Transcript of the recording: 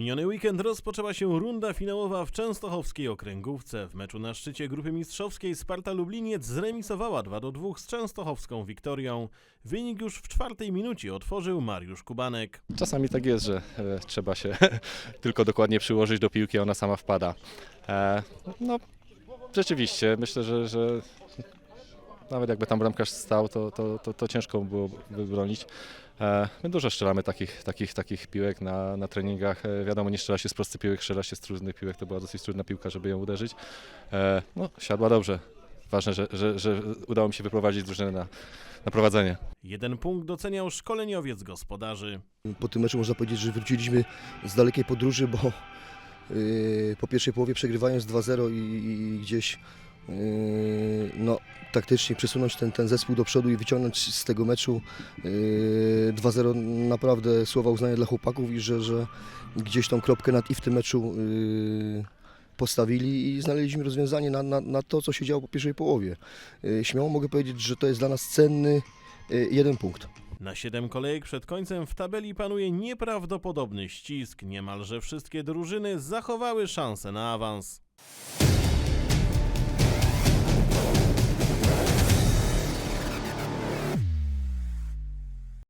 miniony weekend rozpoczęła się runda finałowa w częstochowskiej okręgówce. W meczu na szczycie grupy mistrzowskiej Sparta Lubliniec zremisowała 2 do 2 z częstochowską Wiktorią. Wynik już w czwartej minucie otworzył Mariusz Kubanek. Czasami tak jest, że e, trzeba się tylko dokładnie przyłożyć do piłki, ona sama wpada. E, no, rzeczywiście, myślę, że, że nawet jakby tam bramkarz stał, to, to, to, to ciężko było wybronić. E, my dużo strzelamy takich, takich, takich piłek na, na treningach. E, wiadomo, nie strzela się z prostych piłek, strzela się z trudnych piłek. To była dosyć trudna piłka, żeby ją uderzyć. E, no, siadła dobrze. Ważne, że, że, że udało mi się wyprowadzić drużynę na, na prowadzenie. Jeden punkt doceniał szkoleniowiec gospodarzy. Po tym meczu można powiedzieć, że wróciliśmy z dalekiej podróży, bo yy, po pierwszej połowie przegrywając 2-0 i, i gdzieś no, taktycznie przesunąć ten, ten zespół do przodu i wyciągnąć z tego meczu yy, 2-0 naprawdę słowa uznania dla chłopaków i że, że gdzieś tą kropkę nad i w tym meczu yy, postawili i znaleźliśmy rozwiązanie na, na, na to, co się działo po pierwszej połowie. Yy, śmiało mogę powiedzieć, że to jest dla nas cenny yy, jeden punkt. Na 7 kolejek przed końcem w tabeli panuje nieprawdopodobny ścisk. Niemalże wszystkie drużyny zachowały szansę na awans.